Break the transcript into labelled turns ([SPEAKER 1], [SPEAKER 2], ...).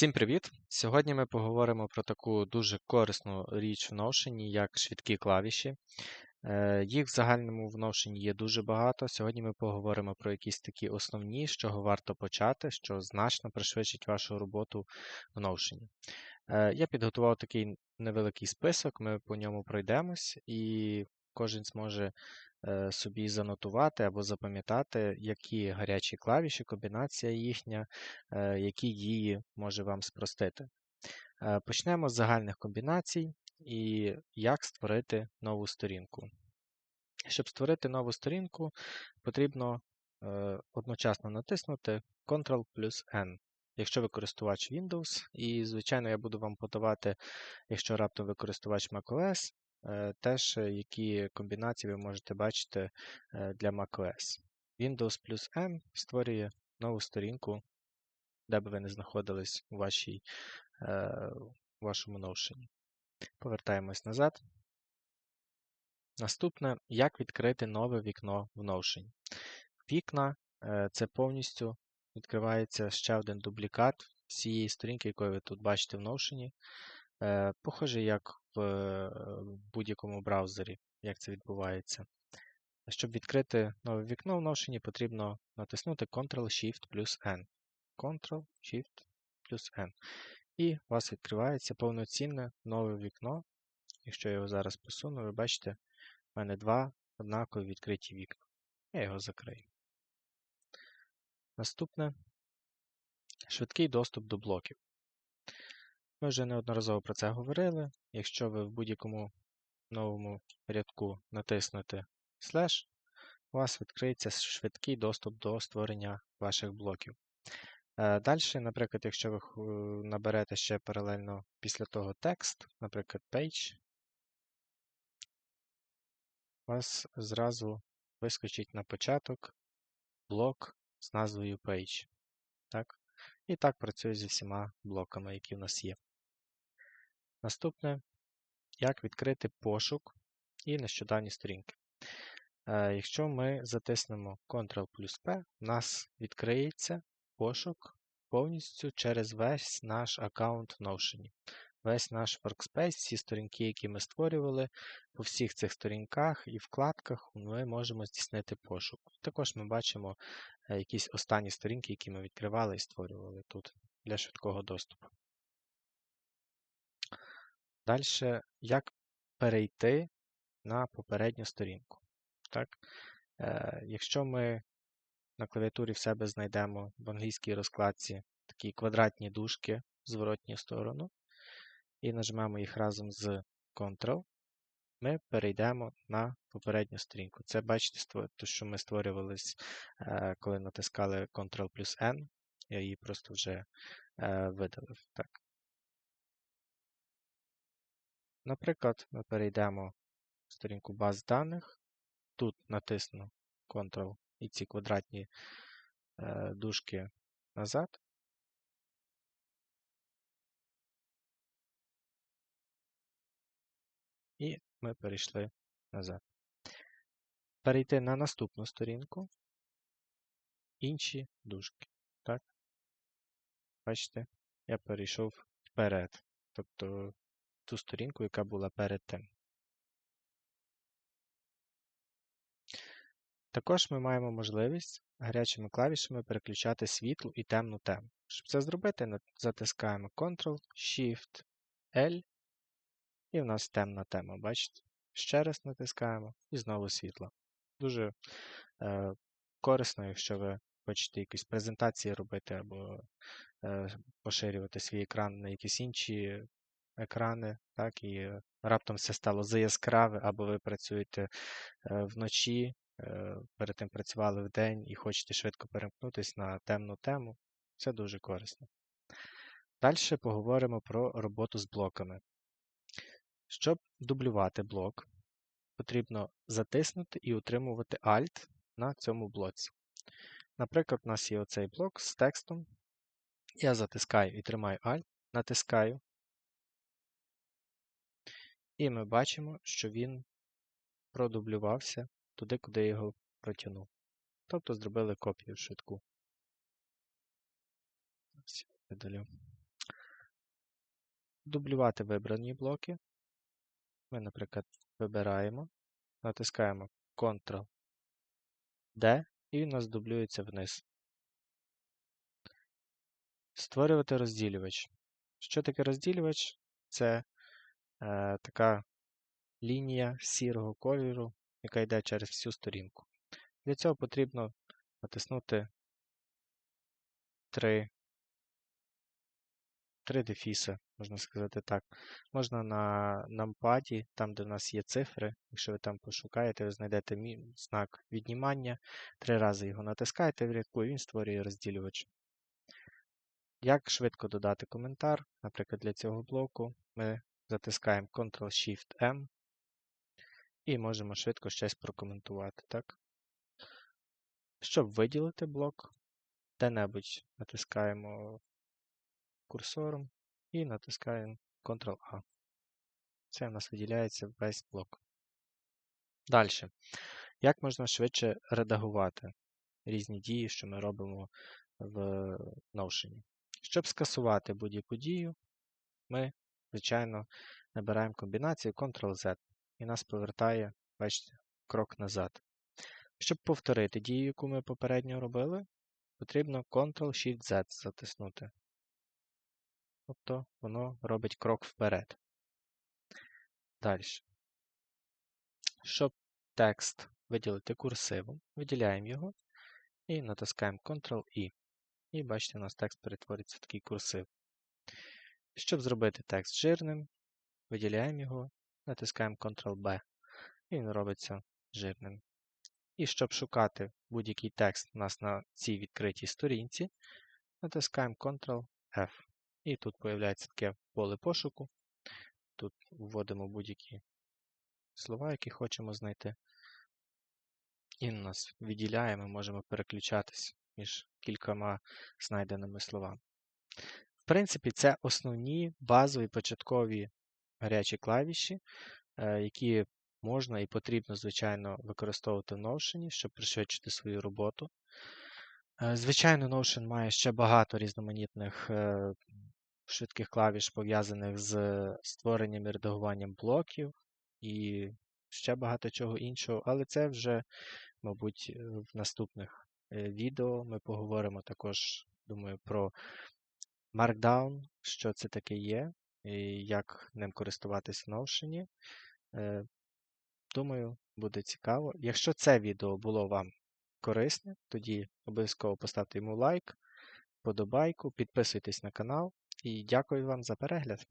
[SPEAKER 1] Всім привіт! Сьогодні ми поговоримо про таку дуже корисну річ в Notion, як швидкі клавіші. Е, Їх в загальному в Notion є дуже багато. Сьогодні ми поговоримо про якісь такі основні, з чого варто почати, що значно пришвидшить вашу роботу в Notion. Е, Я підготував такий невеликий список, ми по ньому пройдемось, і кожен зможе е, собі занотувати або запам'ятати, які гарячі клавіші, комбінація їхня, е, які дії може вам спростити. Е, Почнемо з загальних комбінацій і як створити нову сторінку. Щоб створити нову сторінку, потрібно одночасно натиснути Ctrl плюс N. Якщо ви користувач Windows, і, звичайно, я буду вам подавати, якщо раптом ви користувач macOS, теж е, які комбінації ви можете бачити е, для macOS. Windows плюс N створює нову сторінку, де би ви не знаходились у вашій, е, у вашому Notion. Повертаємось назад. Наступне, як відкрити нове вікно в Notion. Вікна е, це повністю відкривається ще один дублікат всієї сторінки, якої ви тут бачите в Notion. Е, Похоже, як в будь-якому браузері, як це відбувається. Щоб відкрити нове вікно в Notion, потрібно натиснути Ctrl-Shift плюс N. Ctrl-Shift плюс N. І у вас відкривається повноцінне нове вікно. Якщо я його зараз посуну, ви бачите, у мене два однакові відкриті вікна. Я його закрию. Наступне швидкий доступ до блоків. Ми вже неодноразово про це говорили. Якщо ви в будь-якому новому рядку натиснете слеш, у вас відкриється швидкий доступ до створення ваших блоків. Далі, наприклад, якщо ви наберете ще паралельно після того текст, наприклад, page, у вас зразу вискочить на початок блок з назвою Page. Так? І так працює зі всіма блоками, які в нас є. Наступне, як відкрити пошук і нещодавні сторінки. Е, Якщо ми затиснемо Ctrl плюс P, у нас відкриється пошук повністю через весь наш аккаунт в Notion. Весь наш workspace, всі сторінки, які ми створювали, по всіх цих сторінках і вкладках ми можемо здійснити пошук. Також ми бачимо е, якісь останні сторінки, які ми відкривали і створювали тут для швидкого доступу. Далі, як перейти на попередню сторінку. Так? Е, Якщо ми на клавіатурі в себе знайдемо в англійській розкладці такі квадратні дужки в зворотню сторону, і нажмемо їх разом з Ctrl, ми перейдемо на попередню сторінку. Це бачите, те, що ми створювалися, е, коли натискали Ctrl плюс N. Я її просто вже е, видалив. Так. Наприклад, ми перейдемо в сторінку баз даних. Тут натисну Ctrl і ці квадратні е, дужки назад. І ми перейшли назад. Перейти на наступну сторінку, інші дужки. Так? Бачите, я перейшов вперед. Тобто ту сторінку, яка була перед тим. Також ми маємо можливість гарячими клавішами переключати світлу і темну тему. Щоб це зробити, затискаємо Ctrl-Shift-L і в нас темна тема, бачите? Ще раз натискаємо і знову світло. Дуже е, корисно, якщо ви хочете якісь презентації робити або е, поширювати свій екран на якісь інші екрани, так, і раптом все стало заяскраве, або ви працюєте е, вночі, е, перед тим працювали вдень і хочете швидко перемкнутися на темну тему. Це дуже корисно. Далі поговоримо про роботу з блоками. Щоб дублювати блок, потрібно затиснути і утримувати Alt на цьому блоці. Наприклад, у нас є оцей блок з текстом. Я затискаю і тримаю Alt, натискаю. І ми бачимо, що він продублювався туди, куди я його протягнув. Тобто зробили копію швидку. Дублювати вибрані блоки. Ми, наприклад, вибираємо, натискаємо Ctrl-D і він у нас дублюється вниз. Створювати розділювач. Що таке розділювач? Це е, така лінія сірого кольору, яка йде через всю сторінку. Для цього потрібно натиснути три, три дефіси, можна сказати так. Можна на нампаді, там, де в нас є цифри, якщо ви там пошукаєте, ви знайдете знак віднімання, три рази його натискаєте в рядку, і він створює розділювач. Як швидко додати коментар? Наприклад, для цього блоку ми затискаємо Ctrl-Shift-M і можемо швидко щось прокоментувати. Так? Щоб виділити блок, де-небудь натискаємо курсором і натискаємо Ctrl-A. Це у нас виділяється весь блок. Далі. Як можна швидше редагувати різні дії, що ми робимо в Notion? Щоб скасувати будь-яку дію, ми, звичайно, набираємо комбінацію Ctrl-Z і нас повертає, бачите, крок назад. Щоб повторити дію, яку ми попередньо робили, потрібно Ctrl-Shift-Z затиснути. Тобто воно робить крок вперед. Далі. Щоб текст виділити курсивом, виділяємо його і натискаємо Ctrl-I. І бачите, у нас текст перетвориться в такий курсив. Щоб зробити текст жирним, виділяємо його, натискаємо Ctrl-B, і він робиться жирним. І щоб шукати будь-який текст у нас на цій відкритій сторінці, натискаємо Ctrl-F. І тут з'являється таке поле пошуку. Тут вводимо будь-які слова, які хочемо знайти. І нас відділяє, ми можемо переключатись між кількома знайденими словами. Принципі, це основні базові початкові гарячі клавіші, е, які можна і потрібно, звичайно, використовувати в Notion, щоб пришвидшити свою роботу. Е, Звичайно, Notion має ще багато різноманітних е, швидких клавіш, пов'язаних з створенням і редагуванням блоків і ще багато чого іншого, але це вже, мабуть, в наступних відео ми поговоримо також, думаю, про Markdown, що це таке є, і як ним користуватись в Notion. Е, Думаю, буде цікаво. Якщо це відео було вам корисне, тоді обов'язково поставте йому лайк, подобайку, підписуйтесь на канал і дякую вам за перегляд.